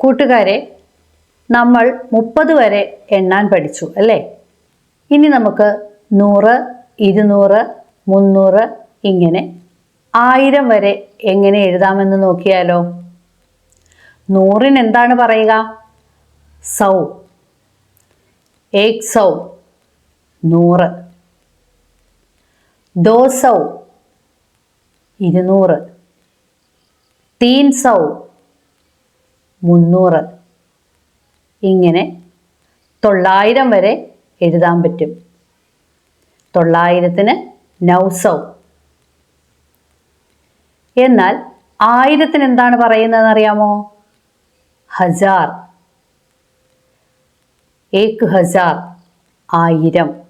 കൂട്ടുകാരെ നമ്മൾ മുപ്പത് വരെ എണ്ണാൻ പഠിച്ചു അല്ലേ? ഇനി നമുക്ക് നൂറ് ഇരുന്നൂറ് മുന്നൂറ് ഇങ്ങനെ ആയിരം വരെ എങ്ങനെ എഴുതാമെന്ന് നോക്കിയാലോ? നൂറിന് എന്താണ് പറയുക? സൗ. ഏക് സൗ. നൂറ്. ദോ സൗ. ഇരുന്നൂറ്. തീൻ സൗ. മുന്നൂറ്. ഇങ്ങനെ തൊള്ളായിരം വരെ എഴുതാൻ പറ്റും. തൊള്ളായിരത്തിന് നൗസൗ. എന്നാൽ ആയിരത്തിന് എന്താണ് പറയുന്നതെന്ന് അറിയാമോ? ഹസാർ. ഏക് ഹസാർ. ആയിരം.